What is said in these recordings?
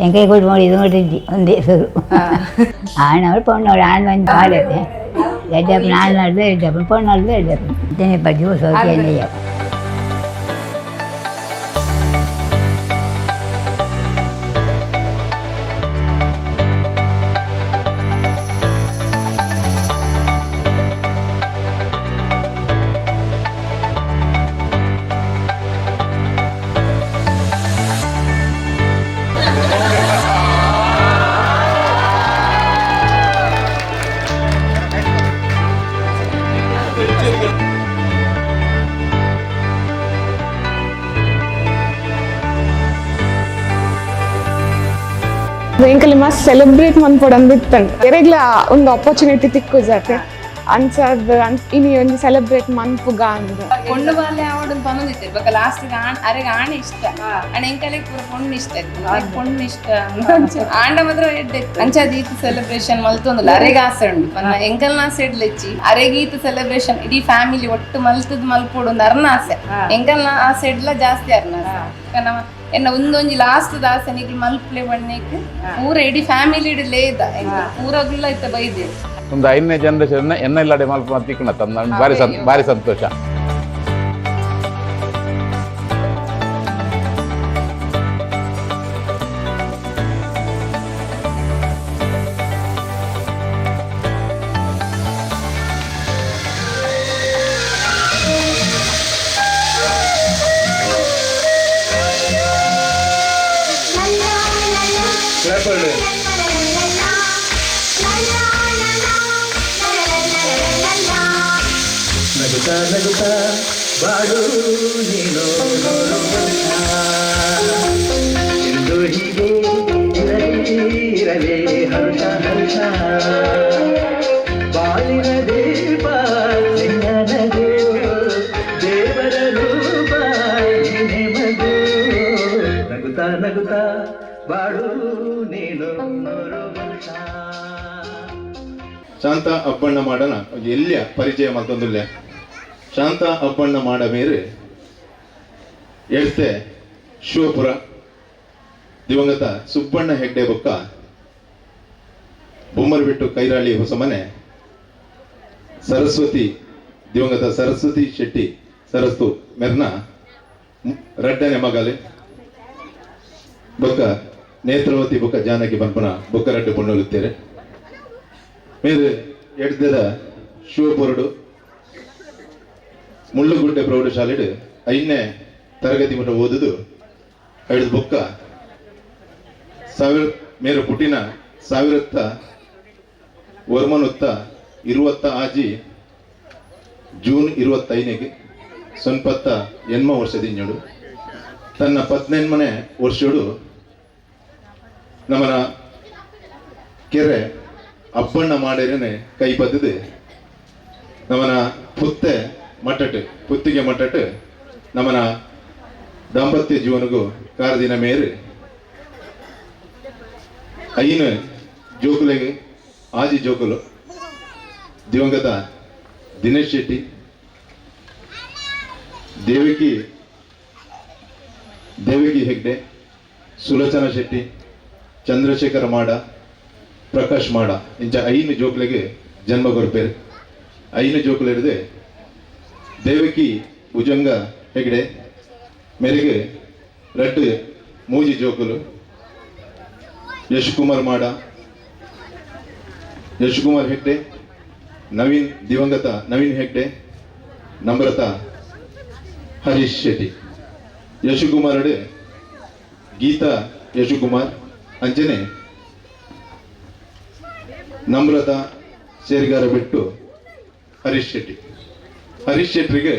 ಎಂಕೈ ಕೊಟ್ಕೊಂಡು ಇದು ಕೊಟ್ಟಿದ್ದಿ ಒಂದೇ ಸೂರು ಆಣವ್ರು ಪೊಣ್ಣವ್ರು ಆಣ ಒಂದು ಮಾಡಿದೆ ಎಡ್ಡಪ್ಪ ನಾನು ಮಾಡಿದೆ ಎಡ್ಡಪ್ಪ ಪೊಣ್ಣಲ್ದು ಎಡ್ಡಪ್ಪ ದೇನೆ ಪಡ್ಜು ಸೌಖ್ಯ ಬಂದಿರ್ಬೇಕು ಎಂಕಲಿ ಮಸ್ತ್ ಸೆಲೆಬ್ರೇಟ್ ಮಾಡ್ಬೋದು ಅನ್ಬಿಟ್ಟು ನನಗೆ ಒಂದು ಆಪರ್ಚುನಿಟಿ ತಿಕ್ಕು ಜಾತೆ ಅನ್ಸದ್ ಇನಿ ಒಂದು ಸೆಲೆಬ್ರೇಟ್ ಮನ್ಪುಗ ಅಂದ್ರೆ. ಕೊಂಡು ಬಾಲೆ ಅವಳು ಬಂದಿತ್ತು. ಬಕ ಲಾಸ್ಟ್ ಅರೆ ಆಣೆ ಇಷ್ಟ. ಆಣೆ ಎಂಕಲೆಗ್ ಪೂರ ಕೊಂಡು ಇಷ್ಟ ಕೊಂಡು ಇಷ್ಟ. ಆಂಡ ಮಾತ್ರ ಎಡ್ಡೆ ಅಂಚಾದ ದೀತು ಸೆಲೆಬ್ರೇಷನ್ ಮಲ್ತೊಂದುಲ್ಲ ಅರೆಗ ಆಸೆ ಉಂಡು ಎಂಕಲ್ ಎಂಕಲ್ನ ಆಸೆ ಇಡ್ಲೆಚ್ಚಿ. ಅರೆಗೀತ ಸೆಲೆಬ್ರೇಷನ್ ಇಡೀ ಫ್ಯಾಮಿಲಿ ಒಟ್ಟು ಮಲ್ತದ್ ಮಲ್ಪೋಡು ಒಂದು ಅರ್ನ ಆಸೆ. ಎಂಕಲ್ನ ಆಸೆ ಎಲ್ಲ ಜಾಸ್ತಿ ಅರ್ನ ನಮ್ಮ ಎನ್ನ ಒಂದೊಂಜಿ ಲಾಸ್ಟ್ ದಾಸನಿಗೆ ಮಲ್ಪ್ಲೆ ಬಣ್ಣಕ್ಕೆ ಪೂರ ಇಡೀ ಫ್ಯಾಮಿಲಿ ಇಡಲೇ ಇದ್ದ ಪೂರ ಇತ್ತ ಬೈದೆ. ಒಂದು ಐದನೇ ಜನರೇಷನ್ ಎನ್ನ ಇಲ್ಲಡೆ ಮಲ್ಪ ತಿಕ್ಕಣ ತಂದ ಭಾರಿ ಸಂತ ಭಾರಿ ಸಂತೋಷ. ನಗುತ್ತಾ ನಗುತ್ತಾ ಬಾಳು ನೀನು ಎಂದು ಹೀಗೆ ಇರಲಿ ಬಾಳಿನ ಸಿಂಗನ ದೇವರ ರೂಪ ನೀನೆ ಮಗು ನಗುತ್ತಾ ನಗುತ್ತಾ ಬಾಳು ನೀನು ಶಾಂತ ಅಬ್ಬಣ್ಣ ಮಾಡೋಣ. ಎಲ್ಲಿಯ? ಪರಿಚಯ ಮತ್ತೊಂದುಲ್ಯ ಶಾಂತ ಅಪ್ಪಣ್ಣ ಮಾಡ ಮೇರೆ ಎಡ್ತೆ ಶಿವಪುರ, ದಿವಂಗತ ಸುಬ್ಬಣ್ಣ ಹೆಗ್ಡೆ ಬೊಕ್ಕ ಬೊಮ್ಮರಬಿಟ್ಟು ಕೈರಾಳಿ ಹೊಸಮನೆ ಸರಸ್ವತಿ, ದಿವಂಗತ ಸರಸ್ವತಿ ಶೆಟ್ಟಿ, ಸರಸ್ತು ಮೆರ್ನ ರಡ್ಡನೆ ಮಗಲೆ, ಬೊಕ್ಕ ನೇತ್ರಾವತಿ, ಬೊಕ್ಕ ಜಾನಕಿ ಬನ್ಪನ ಬೊಕ್ಕ ರಡ್ಡು ಪೊಣ್ಣೊಲುತ್ತೇರೆ ಮೇರೆ ಎಡ್ದೆದ ಶಿವಪುರಡು ಮುಳ್ಳುಗುಡ್ಡೆ ಪ್ರೌಢಶಾಲೆಡ್ ಐದನೇ ತರಗತಿ ಮಟ್ಟ ಓದುದು ಐದು ಬುಕ್ಕ ಸಾವಿರ ಮೇರು ಪುಟ್ಟಿನ ಸಾವಿರತ್ತ ವರ್ಮನುತ್ತ ಇರುವತ್ತ ಆಜಿ ಜೂನ್ ಇರುವತ್ತೈದನೆಗೆ ಸೊನ್ಪತ್ತ ಎನ್ಮ ವರ್ಷದಿಂಜಡು ತನ್ನ ಪತ್ನೆನ್ಮನೆ ವರ್ಷಡು ನಮ್ಮನ ಕೆರೆ ಅಪ್ಪಣ್ಣ ಮಾಡಿರೇನೆ ಕೈ ಬದ್ದಿದೆ ನಮ್ಮನ ಪುತ್ತೆ ಮಟ್ಟಟ್ ಪುತ್ತಿಗೆ ಮಟ್ಟಟ್ ನಮ್ಮನ ದಾಂಪತ್ಯ ಜೀವನಗೂ ಕಾರದಿನ ಮೇರೆ. ಐನ ಜೋಕುಲೆಗೆ, ಆಜಿ ಜೋಕುಲು, ದಿವಂಗತ ದಿನೇಶ್ ಶೆಟ್ಟಿ, ದೇವಿಕಿ ದೇವಿಕಿ ಹೆಗ್ಡೆ, ಸುಲೋಚನಾ ಶೆಟ್ಟಿ, ಚಂದ್ರಶೇಖರ ಮಾಡ, ಪ್ರಕಾಶ್ ಮಾಡ, ಇಂಚ ಐನು ಜೋಕ್ಲೆಗೆ ಜನ್ಮ ಕೊರಪೇರು. ಐನು ಜೋಕುಲೆ ಹಿಡಿದು ದೇವಕಿ ಭುಜಂಗ ಹೆಗಡೆ, ಮೆರಿಗೆ ರಟ್ಟು ಮೂಜಿ ಜೋಕುಲು ಯಶ್ ಕುಮಾರ್ ಮಾಡ ಯಶ್ ಕುಮಾರ್ ಹೆಗ್ಡೆ, ನವೀನ್ ದಿವಂಗತ ನವೀನ್ ಹೆಗ್ಡೆ ನಮ್ರತ ಹರೀಶ್ ಶೆಟ್ಟಿ. ಯಶುಕುಮಾರ್ ಗೀತಾ ಯಶುಕುಮಾರ್, ಅಂಜನೆ ನಮ್ರತ ಸೇರ್ಗಾರ ಬಿಟ್ಟು ಹರೀಶ್ ಶೆಟ್ಟಿ. ಹರೀಶ್ ಶೆಟ್ಟಿಗೆ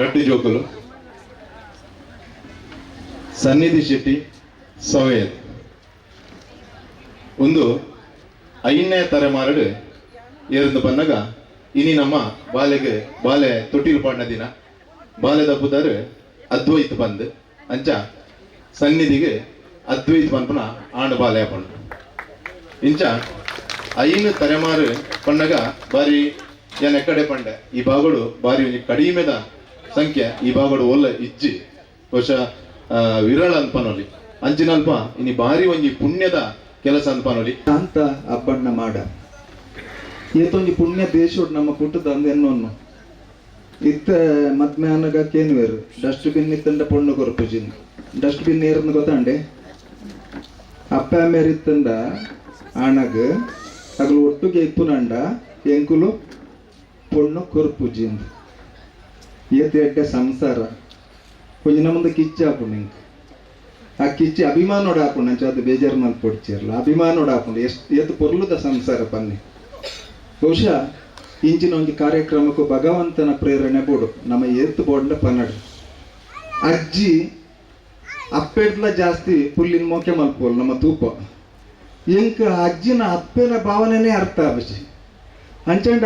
ರಟ್ಟಿ ಜೋಕುಲು, ಸನ್ನಿಧಿ ಶೆಟ್ಟಿ ಸವೇದ್ ಒಂದು ಐದನೇ ತಲೆಮಾರಡು ಏರಂದು ಬಂದಾಗ ಇನಿ ನಮ್ಮ ಬಾಲೆಗೆ ಬಾಲೆ ತೊಟ್ಟಿಲು ಪಾಡ್ನ ದಿನ. ಬಾಲೆ ದಪ್ಪುದಾರು ಅದ್ವೈತ್ ಬಂದು. ಅಂಚ ಸನ್ನಿಧಿಗೆ ಅದ್ವೈತ್ ಪನ್ಪನ ಆಂಡ ಬಾಲೆ ಪಂಡು ಇಂಚ ಐನು ತಲೆಮಾರು ಪಂಡಗ ಬಾರಿ ಏನ್ ಎಕ್ಕಡೆ ಪಂಡೆ? ಈ ಭಾಗಡು ಬಾರಿ ಒಂಜಿ ಕಡಿಮೆದ ಸಂಖ್ಯೆ, ಈ ಭಾಗಡು ಒಲ್ಲ ಇಜ್ಜಿ. ಬಹುಶಃ ವಿರಳ ಅನ್ಪನೊಲಿ. ಅಂಚಿನಲ್ಪ ಇನಿ ಬಾರಿ ಒಂಜಿ ಪುಣ್ಯದ ಕೆಲಸ ಅಂತ ಪನೊಲಿ ಅಂತ ಅಬ್ಬಣ್ಣ ಮಾಡ. ಏತೊಂಜಿ ಪುಣ್ಯ ದೇಶೋಡ್ ನಮ್ಮ ಪುಟ್ಟದ ಅಂದ ಎನ್ನೊನ್ನು ಇತ್ತ ಮಧ್ಯಾಹ್ನಗ ಡಸ್ಟ್ ಡಸ್ಟ್ಬಿನ್ ಇತ್ತಂಡ ಪೊಣ್ಣು ಡಸ್ಟ್ ಡಸ್ಟ್ಬಿನ್ ಏರ್ನ ಗೊತ್ತಾಂಡೆ? ಅಪ್ಪ ಮೇರಿತ್ತಂದ ಅಣಗ ಅಗಲು ಒಟ್ಟುಗೆ ಇಪ್ಪುನಂಡ, ಎಂಕುಲು ಪೊಣ್ಣು ಕೊರಪುಜಿಂದು ಏತ ಎಡ್ಡೆ ಸಂಸಾರ ಕೊಂಚ ముందు కిచ్చి ఆపండి ಇಂಕ ಆ ಕಿಚ್ಚಿ అభిమానుడు ఆపండి ಬೇಜಾರು ಮಲ್ ಪೊಡ್ಚಿರಲ್ಲ ಅಭಿಮಾನೋಡ ಹಾಕೊಂಡು ಎಷ್ಟು ಎದ್ದು ಪೊರ್ಲುದ ಸಂಸಾರ ಪನ್ನೆ ಬಹುಶಃ ಇಂಚಿನ ಒಂದು ಕಾರ್ಯಕ್ರಮಕ್ಕೂ ಭಗವಂತನ ಪ್ರೇರಣೆ ಬೋಡು ನಮ್ಮ ಎತ್ತು ಬೋಡ್ಲ ಪನ್ನಡು ಅಜ್ಜಿ ಅಪ್ಪೆಡ್ಲ ಜಾಸ್ತಿ ಪುಲ್ಲಿನ ಮೋಕೆ ಮಲ್ಪೋಲ್ ನಮ್ಮ ತೂಪ ಎಂಕ ಅಜ್ಜಿನ ಅಪ್ಪೆನ ಭಾವನೆನೇ ಅರ್ಥ ಆವಶ್ಯ ಅಂಚಂಡ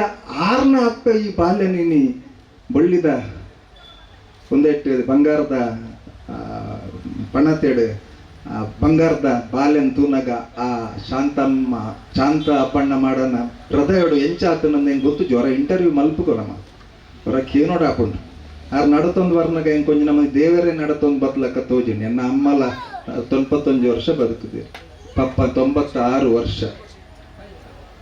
ಆರ್ನ ಅಪ್ಪ ಈ ಬಾಲ್ಯ ನೀನಿ ಬಳ್ಳಿದ ಒಂದೆಟ್ಟು ಬಂಗಾರದ ಪಣತೆಡು ಬಂಗಾರದ ಬಾಲ್ಯನ್ ತೂನಗ ಆ ಶಾಂತಮ್ಮ, ಶಾಂತ ಅಪ್ಪಣ್ಣ ಮಾಡನ ಹೃದಯಡು ಎಂಚಾತು ನಂದು ಗೊತ್ತು? ಜ್ವರ ಇಂಟರ್ವ್ಯೂ ಮಲ್ಪುಗೋ ನಮ್ಮ. ಹೊರ ಕೇನೋಡ ಹಾಕೊಂಡು ಆರ್ ನಡತೊಂದು ವರ್ನಗ ಹೆಂಗೆ ಕೊಂಚ ನಮ್ಮ ದೇವರೇ ನಡತೊಂದು ಬದ್ಲಕ್ಕ ತೋಜಿನಿ. ನನ್ನ ಅಮ್ಮಲ ತೊಂಬತ್ತೊಂದು ವರ್ಷ ಬದುಕಿದೆ ಪಪ್ಪ ತೊಂಬತ್ತಾರು ವರ್ಷ.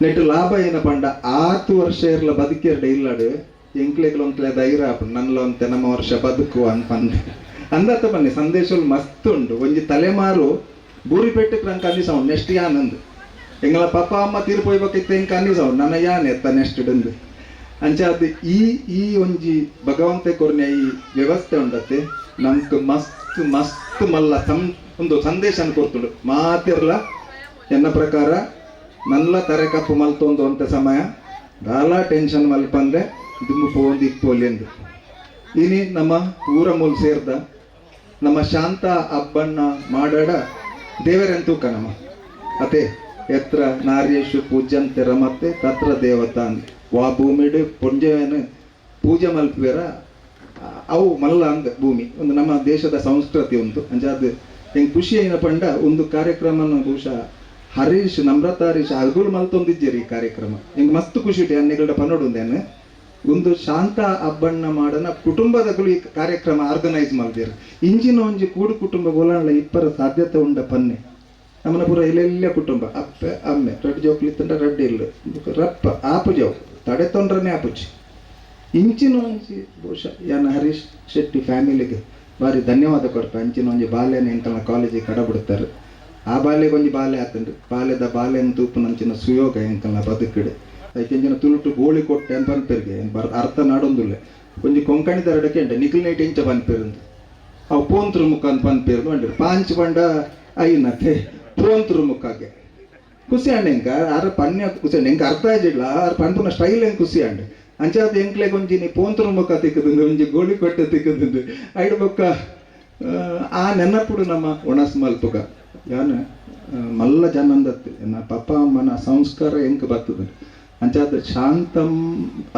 ನೆಟ್ಟು ಲಾಭ ಪಂಡ? ಆತು ವರ್ಷ ಇರ್ಲ ಬದುಕಿರ್ಡೆ ಇಲ್ಲಡು. ಎಂಕ್ಲೆಗ್ಲ ಒಂತ್ಲೆ ಧೈರ್ಯ ನನ್ಲ ಒಂತೆ ನಮ್ಮ ವರ್ಷ ಬದುಕು ಅನ್ಪಂದೆ ಅಂದಾತ ಬನ್ನಿ ಸಂದೇಶಗಳು ಮಸ್ತ್ ಉಂಡು ಒಂಜಿ ತಲೆಮಾರು ಬೂರಿಪೆಟ್ಟಕ್ಕೆ ನಂಗೆ ಕನ್ನಿಸ ಉಂಡು ನೆಕ್ಸ್ಟ್ ಯಾನಂದು ಎಂಗಳ ಪಪ್ಪ, ಅಮ್ಮ ತೀರ್ಪೋಯ್ಬೇಕಿತ್ತು ಹೆಂಗೆ ಕನ್ನಿಸ ಉಂಡು ನನ್ನ ಯಾನ್ ಎತ್ತ ನೆಕ್ಸ್ಟ್ ಇಡಂದು ಅಂಚೆ ಅದು ಈ ಈ ಒಂಜಿ ಭಗವಂತ ಕೊರ್ನೆ ಈ ವ್ಯವಸ್ಥೆ ಉಂಡತ್ತೆ. ನಮ್ಕ್ ಮಸ್ತ್ ಮಸ್ತ್ ಮಲ್ಲ ಸಂ ಒಂದು ಸಂದೇಶ ಕೊಡ್ತುಂಡು ಮಾತಿರ್ಲ ಎನ್ನ ಪ್ರಕಾರ ನಲ್ಲ ತರೆ ಕಪ್ಪು ಮಲ್ತೊಂದು ಅಂತ ಸಮಯ. ದಾಲ ಟೆನ್ಷನ್ ಮಲ್ಪಂದ್ರೆ ದುಮ್ಮು ಪೋಂದು ಇಪ್ಪೋಲಿ ಎಂದು ಇನಿ ನಮ್ಮ ಊರ ಮೂಲ ಸೇರ್ದ, ನಮ್ಮ ಶಾಂತ ಅಬ್ಬಣ್ಣ ಮಾಡಾಡ ದೇವರೆಂತೂಕ ನಮ್ಮ ಅತೆ, ಎತ್ರ ನಾರ್ಯೇಶು ಪೂಜ್ಯಂತೆ ರಮತ್ತೆ ತತ್ರ ದೇವತಾನ್. ವಾ ಭೂಮಿಡು ಪುಂಜವೇನು ಪೂಜೆ ಮಲ್ಪುವೆರ, ಅವು ಮಲ್ಲ ಅಂದ ಭೂಮಿ. ಒಂದು ನಮ್ಮ ದೇಶದ ಸಂಸ್ಕೃತಿ ಉಂಟು. ಅಂಜಾದ್ ಹೆಂಗೆ ಖುಷಿ ಏನಪ್ಪ ಪಂಡ, ಒಂದು ಕಾರ್ಯಕ್ರಮನ ಬಹುಶಃ ಹರೀಶ್ ನಮ್ರತ ಹರೀಶ್ ಅಗುಲ್ ಮಲ್ತೊಂದಿದ್ದೀರಿ ಈ ಕಾರ್ಯಕ್ರಮ. ಹೆಂಗ್ ಮಸ್ತ್ ಖುಷಿ ಇದೆ ಅನ್ನಗಳ ಪನ್ನೋಡು ಒಂದೇನು ಒಂದು ಶಾಂತ ಅಬ್ಬಣ್ಣ ಮಾಡನ ಕುಟುಂಬದಗಳು ಈ ಕಾರ್ಯಕ್ರಮ ಆರ್ಗನೈಸ್ ಮಾಡ್ದಿರು. ಇಂಜಿನ ಒಂಜಿ ಕೂಡು ಕುಟುಂಬ ಗೋಲಾಂಡ್ಲ ಇಪ್ಪರ ಸಾಧ್ಯತೆ ಉಂಡ ಪನ್ನೆ. ನಮ್ಮನ ಪೂರ ಇಲ್ಲೆಲ್ಲ ಕುಟುಂಬ. ಅಪ್ಪೆ, ಅಮ್ಮೆ ರೆಡ್ ಜೋಕ್ಲಿತ್ತಂಡ ರಡ್ ಇಲ್ಲ. ರಪ್ಪ, ಆಪು ಜೋಕ್. ತಡೆ ತೊಂದ್ರನೇ ಆಪುಜಿ. ಇಂಚಿನ ಒಂಜಿ ಬಹುಶಃ ಯಾನ ಹರೀಶ್ ಶೆಟ್ಟಿ ಫ್ಯಾಮಿಲಿಗೆ ಭಾರಿ ಧನ್ಯವಾದ ಕೊಡ್ಪ ಇಂಚಿನ ಒಂಜಿ ಬಾಲ್ಯನ ಎಂಕಲ್ನ ಕಾಲೇಜಿಗೆ ಕಡಬಿಡ್ತಾರೆ. ಆ ಬಾಲ್ಯಗೆ ಒಂಜಿ ಬಾಲ್ಯ ಆತಂಡು ಬಾಲ್ಯದ ಬಾಲ್ಯನ ತೂಪು ನಂಚಿನ ಸುಯೋಗ ಎಂಕಲ್ನ ಬದುಕಿಡು. ಇಂಚಿನ ತುಳುಟು ಗೋಳಿ ಕೊಟ್ಟೆ ಅಂತ ಪನ್ಪೆರ್ಗೆ ಬರ್ ಅರ್ಥ ನಾಡೊಂದುಲ್ಲೆ. ಒಂಜಿ ಕೊಂಕಣಿ ದರಡಕ್ಕೆ ಉಂಟೆ ನಿಖಿಲ್ ನೈಟ್ ಇಂಚ ಪನ್ಪೆರಂದು ಅವು ಪೋಂತ್ರ ಮುಖ ಅಂತ ಪನ್ಪೇರು ಅಂಡ್ರು ಪಾಂಚ್ ಬಂಡ ಐನತೆ ಪೋಂತ್ರ ಮುಖಕ್ಕೆ. ಖುಷಿ ಅಂಡ್ ಎಂಕ ಆರ ಪನ್ಯ ಖುಷಿ ಅಂಡ್ ಎಂಕ ಅರ್ಥ ಆಜಿಡ್ಲ ಆರ ಪನ್ಪುನ ಸ್ಟೈಲ್ ಹೆಂಗ್ ಖುಷಿ ಅಂಡ್ ಅಂಚಾದ ಎಂಕ್ಲೆಗ್ ಒಂಜಿ ನೀ ಪೋಂತ್ರ ಮುಖ ತಿಕ್ಕದಂದು ಒಂಜಿ ಗೋಳಿ ಕೊಟ್ಟೆ ತಿಕ್ಕದಂದು. ಐಡ್ ಬೊಕ್ಕ ಆ, ಆ ನೆನಪುಡು ನಮ್ಮ ಒಣಸ್ ಮಲ್ಪುಗ ಯಾನ ಮಲ್ಲ ಜನಂದತ್ತೆ. ನನ್ನ ಪಪ್ಪ ಅಮ್ಮನ ಸಂಸ್ಕಾರ ಎಂಕ್ ಬರ್ತದೆ. ಅಂಚಾದ ಶಾಂತಂ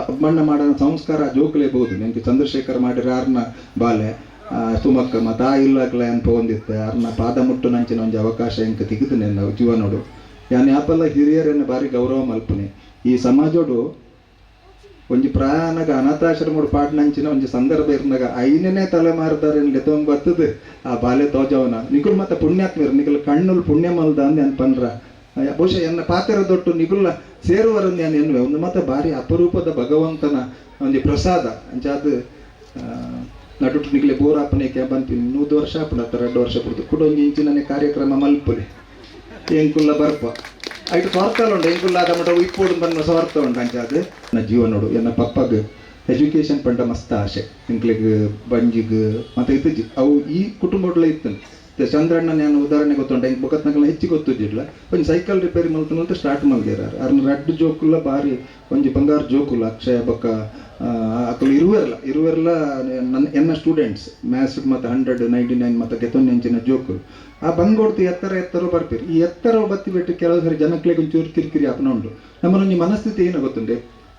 ಅಮ್ಮಣ್ಣ ಮಾಡೋ ಸಂಸ್ಕಾರ ಜೋಕಲೇಬಹುದು ನಿಮಗೆ ಚಂದ್ರಶೇಖರ್ ಮಾಡಿರ ಯಾರನ್ನ ಬಾಲೆ ತುಮಕ್ಕ ಮತ ಇಲ್ಲಗ್ಲ ಅಂತ ಹೊಂದಿತ್ತೆ. ಯಾರನ್ನ ಪಾದ ಮುಟ್ಟು ನಂಚಿನ ಒಂಜಿ ಅವಕಾಶ ಹೆಂಗೆ ತೆಗೆದು ನನ್ನ ಜೀವನೋಡು ಯಾನ್ ಯಾಪಲ್ಲ ಹಿರಿಯರನ್ನ ಬಾರಿ ಗೌರವ ಮಲ್ಪನೆ. ಈ ಸಮಾಜೋಡು ಒಂಜಿ ಪ್ರಾಣಗ ಅನಾಥಾಶ್ರಮಡು ಪಾಡ್ನಂಚಿನ ಒಂಜಿ ಸಂದರ್ಭ ಇರ್ನಾಗ ಐನನೇ ತಲೆಮಾರದಾರ ಲೆತೊಂಗ್ ಬರ್ತದೆ. ಆ ಬಾಲ್ಯ ತೋಜವನ ನಿಗುಲ್ ಮತ್ತೆ ಪುಣ್ಯಾತ್ಮರು ನಿಗುಲ್ ಕಣ್ಣುಲ್ ಪುಣ್ಯ ಮಲ್ದ ಅಂದ್ ಅನ್ ಪನ್ರ. ಬಹುಶಃ ಎನ್ನ ಪಾತ್ರ ದೊಟ್ಟು ನಿಗುಲ್ಲ ಸೇರುವರನ್ನ ನಾನು ಎನ್ನುವೆ. ಒಂದು ಮತ್ತೆ ಭಾರಿ ಅಪರೂಪದ ಭಗವಂತನ ಒಂದು ಪ್ರಸಾದ. ಅಂಚಾದ ನಡುಟು ನಿಗ್ಲೆ ಬೋರಾಪನೆ ಬಂತೀನಿ. ನೂದು ವರ್ಷ ಆಪುಂಡು ಹತ್ತರ ಎರಡು ವರ್ಷ ಬಿಡ್ತು ಕೂಡ ಒಂದು ಇಂಚಿನ ಕಾರ್ಯಕ್ರಮ ಮಲ್ಪುಲಿ. ಎಂಕುಲ್ಲ ಬರ್ಪ. ಐಟು ಸ್ವಾರ್ಥ ಉಂಡು ಎಂಕುಲ್ಲ ಆದ ಮಟ್ಟ ಇಪ್ಪೋಡು ಬಂದ ಸ್ವಾರ್ಥ ಉಂಡು ಅಂಚಾದ ನನ್ನ ಜೀವನೋಡು, ಎನ್ನ ಪಪ್ಪಗ್ ಎಜುಕೇಶನ್ ಪಂಡ ಮಸ್ತ್ ಆಶೆ ಇಂಕ್ಲಿಗ್, ಬಂಜಿಗ್, ಮತ್ತೆ ಇತ್ತಿಜಿ ಅವು ಈ ಕುಟುಂಬಡ್ಲ ಇತ್ತು. ಚಂದ್ರಣ್ಣ ನಾನು ಉದಾಹರಣೆ ಗೊತ್ತುಂಟ ಹೆಂಗೆ ಬೊಕತ್ನಕಲ್ಲ ಹೆಚ್ಚು ಗೊತ್ತಿದ್ದಿಲ್ಲ. ಒಂದು ಸೈಕಲ್ ರಿಪೇರಿ ಮಲ್ತನ ಅಂತ ಸ್ಟಾರ್ಟ್ ಮಲ್ದಿರ ಅರ್ನ ರಡ್ಡು ಜೋಕುಲ್ಲ ಬಾರಿ ಒಂಜಿ ಬಂಗಾರ ಜೋಕುಲ್ಲ, ಅಕ್ಷಯ ಬೊಕ್ಕ ಅಕಲು ಇರುವೆರ್ಲ. ಇರುವೆರ್ಲ ನನ್ನ ಎನ್ನ ಸ್ಟೂಡೆಂಟ್ಸ್ ಮ್ಯಾಥ್ಸ್ ಮತ್ತು ಹಂಡ್ರೆಡ್ ನೈಂಟಿ ನೈನ್ ಮತ್ತು ಗೆತೊಂದು ಎಂಚಿನ ಜೋಕುಲು. ಆ ಬಂಗೋಡ್ತು ಎತ್ತರ ಎತ್ತರ ಬರ್ಪೀರಿ ಈ ಎತ್ತರ ಬತ್ತಿ ಬಿಟ್ಟು ಕೆಲವು ಸರಿ ಜನಕ್ಲೆಗೆ ಒಂಚೂರು ಕಿರಿಕಿರಿ ಆಪನ ಉಂಡು ನಮ್ಮನೊಂಜಿ ಮನಸ್ಥಿತಿ ಏನು ಗೊತ್ತುಂಡೆ?